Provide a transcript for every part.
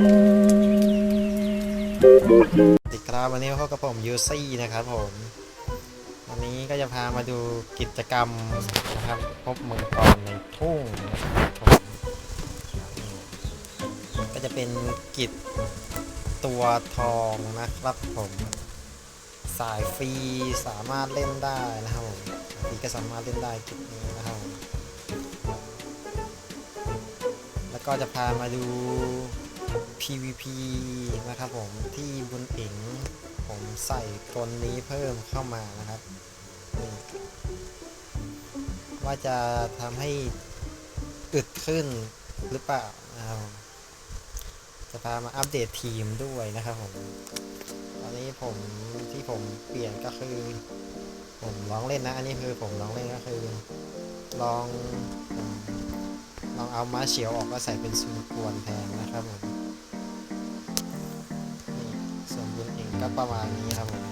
สวัสดีครับวันนี้พบกับผมยูซี่นะครับผมวันนี้ก็จะพามาดูกิจกรรมนะครับ พบมังกรในทุ่งนะครับผมก็จะเป็นกิจตัวทองนะครับผมสายฟรีสามารถเล่นได้นะครับผมฟรีก็สามารถเล่นได้กิจนี้นะครับแล้วก็จะพามาดู PVP นะครับผมที่บุญเอ๋งผมใส่กลนี้เพิ่มเข้ามานะครับนี่ว่าจะทำให้อึดขึ้นหรือเปล่านะครับจะพามาอัปเดตทีมด้วยนะครับผม ตอนนี้ผมที่ผมเปลี่ยนก็คือ ผมลองเล่นนะ อันนี้คือผมลองเล่นก็คือ ลองลองเอามาเฉียวออกก็ใส่เป็นซุนกวนแทนนะครับผม ก็ประมาณนี้ครับผม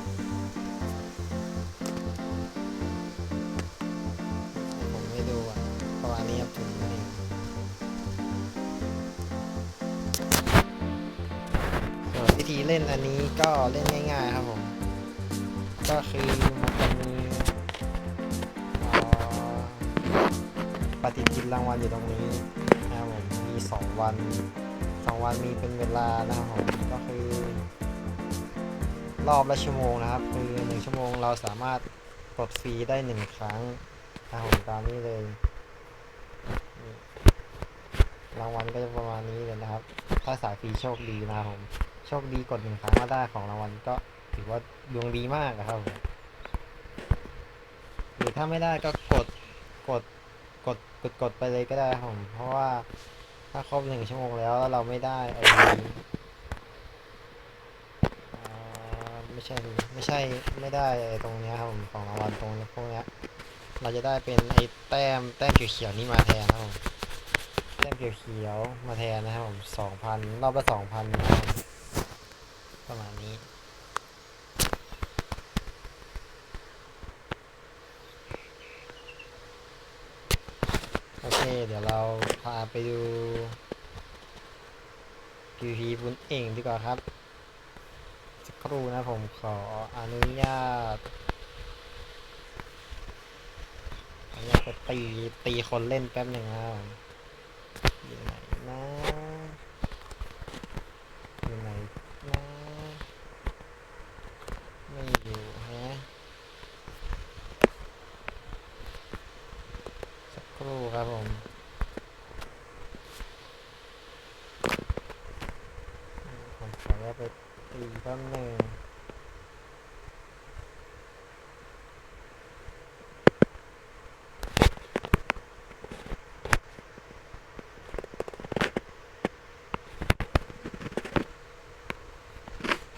ผมไม่ดูอะประมาณนี้ครับถึงบุญเองส่วนวิธีเล่นอันนี้ก็เล่นง่ายๆครับผม ก็คือมันจะมีปฏิทินรางวัลอยู่ตรงนี้นะครับผมมี 2 วัน 2 วันมีเป็นเวลานะครับผมก็คือ รอบละชั่วโมงนะครับ คือ1ชั่วโมงเราสามารถกดฟรีได้1ครั้งนะครับผมตามนี้เลยรางวัลก็จะประมาณนี้เลยนะครับ ถ้าสายฟรีโชคดีนะครับผม โชคดีกดหนึ่งครั้งมาได้ของรางวัลก็ถือว่าดวงดีมากนะครับผมหรือถ้าไม่ได้ก็กดกดกดกดกดไปเลยก็ได้ครับผม เพราะว่าถ้าครบหนึ่งชั่วโมงแล้วเราไม่ได้ไอ้อ่า ไม่ใช่ไม่ใช่ไม่ได้ตรงเนี้ยครับผมของรางวัลตรงพวกเนี้ยเราจะได้เป็นไอ้แต้มแต้มเขียวๆนี่มาแทนนะครับผมแต้มเขียวๆมาแทนนะครับผมสองพันรอบละสองพันนะครับประมาณนี้โอเค เดี๋ยวเราพาไปดู PVP บุญเองดีกว่าครับ สักครู่นะผมขออนุญาตอนุญาตไปตีตีคนเล่นแป๊บหนึ่งนะครับอยู่ไหนนะอยู่ไหนนะไม่อยู่ฮะสักครู่ครับผมผมขอแยกไป ตีแป๊บหนึ่ง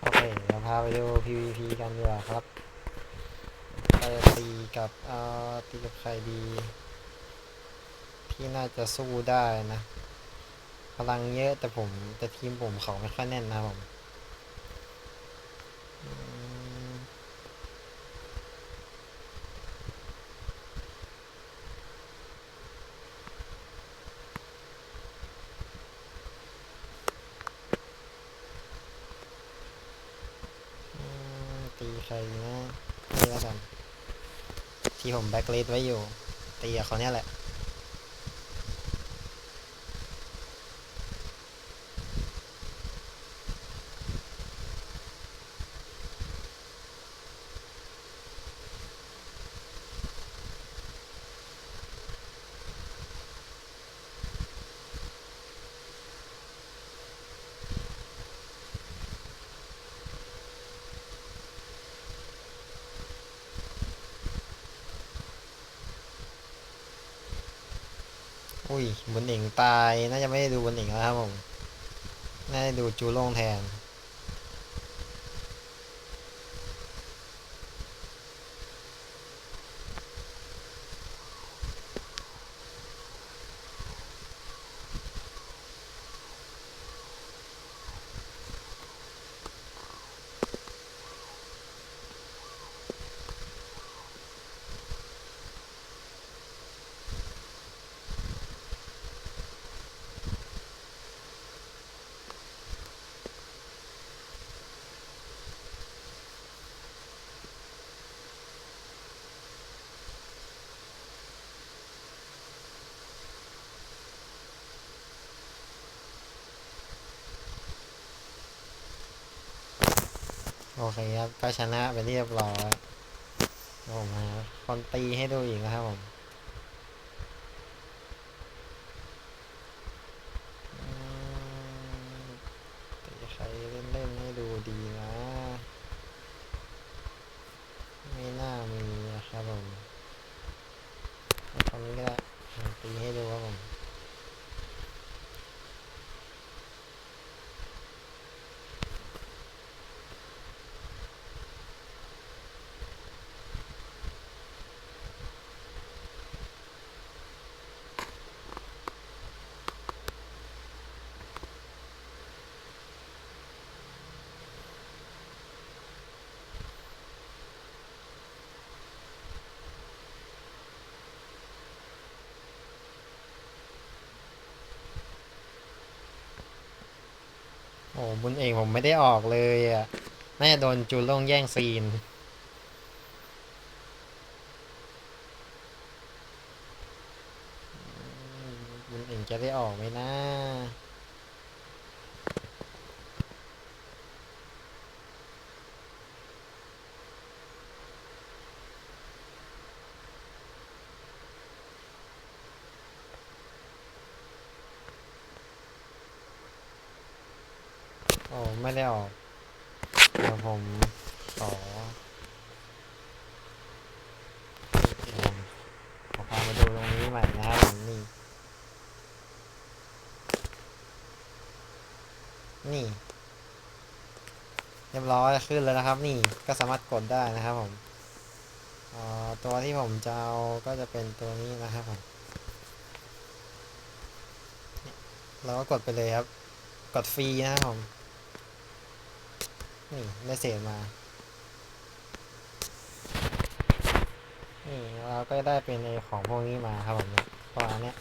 โอเคเดี๋ยวพาไปดู PVP กันดีกว่าครับไปตีกับเอ่อตีกับใครดี ที่น่าจะสู้ได้นะพลังเยอะแต่ผมแต่ทีมผมเขาไม่ค่อยแน่นนะผม ตีใครดีนะนี่แล้วกัน ที่ผมแบ็กเลสไว้อยู่ ตีกับเขาเนี้ยแหละ ยบนเองตาย น่าจะไม่ได้ดูบนเองแล้วครับผม น่าจะดูจูโล่งแทน โอเคครับก็ชนะไปเรียบร้อยเดี๋ยวผมหาคนตีให้ดูอีกนะครับผมตีใครเล่นๆให้ดูดีนะ ไม่น่ามีนะครับผมเอาตรงนี้ก็ได้ตีให้ดูครับผม อ้บุญเองผมไม่ได้ออกเลยอะน่าจะโดนจูลงแย่งซีน บุญเองจะได้ออกไหมนะ โอ้ไม่ได้ออกเดี๋ยวผมขอเดี๋ยวผมขอพามาดูตรงนี้ใหม่นะครับผมนี่ นี่เรียบร้อยขึ้นแล้วนะครับ นี่ก็สามารถกดได้นะครับผมตัวที่ผมจะเอาก็จะเป็นตัวนี้นะครับผมเนี่ยเราก็กดไปเลยครับ กดฟรีนะครับผม นี่ได้เศษมา นี่เราก็ได้เป็นไอของพวกนี้มาครับผมเนี่ยประมาณเนี้ย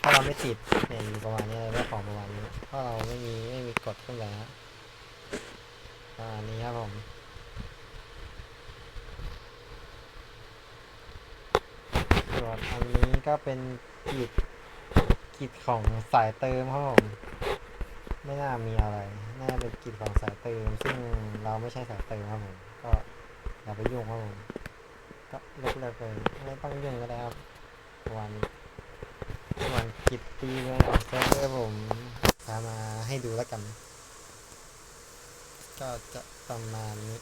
ถ้าเราไม่ติดเนี่ยอยู่ประมาณนี้เราได้ของประมาณนี้เพราะเราไม่มีไม่มีกดขึ้นไปนะประมาณนี้ครับผมส่วนอันนี้ก็เป็นกิจกิจของสายเติมครับผม ไม่น่ามีอะไร น่าเป็นกิจของสายเติม ซึ่งเราไม่ใช่สายเติมครับผม ก็อย่าไปยุ่งครับผมก็ยกเลิกเลยไม่ต้องยุ่งก็ได้ครับวันวันกิจตีเงินออกเซิร์ฟเวอร์ผมพามาให้ดูแล้วกัน ก็จะประมาณนี้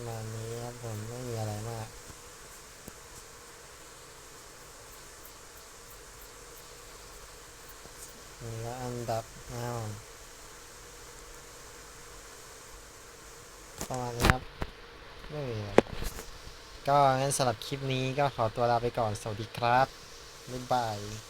ประมาณนี้ครับผมไม่มีอะไรมาก นี่ก็อันดับนะครับผมประมาณนี้ครับไม่มีอะไรก็งั้นสำหรับคลิปนี้ก็ขอตัวลาไปก่อน สวัสดีครับ บ๊ายบาย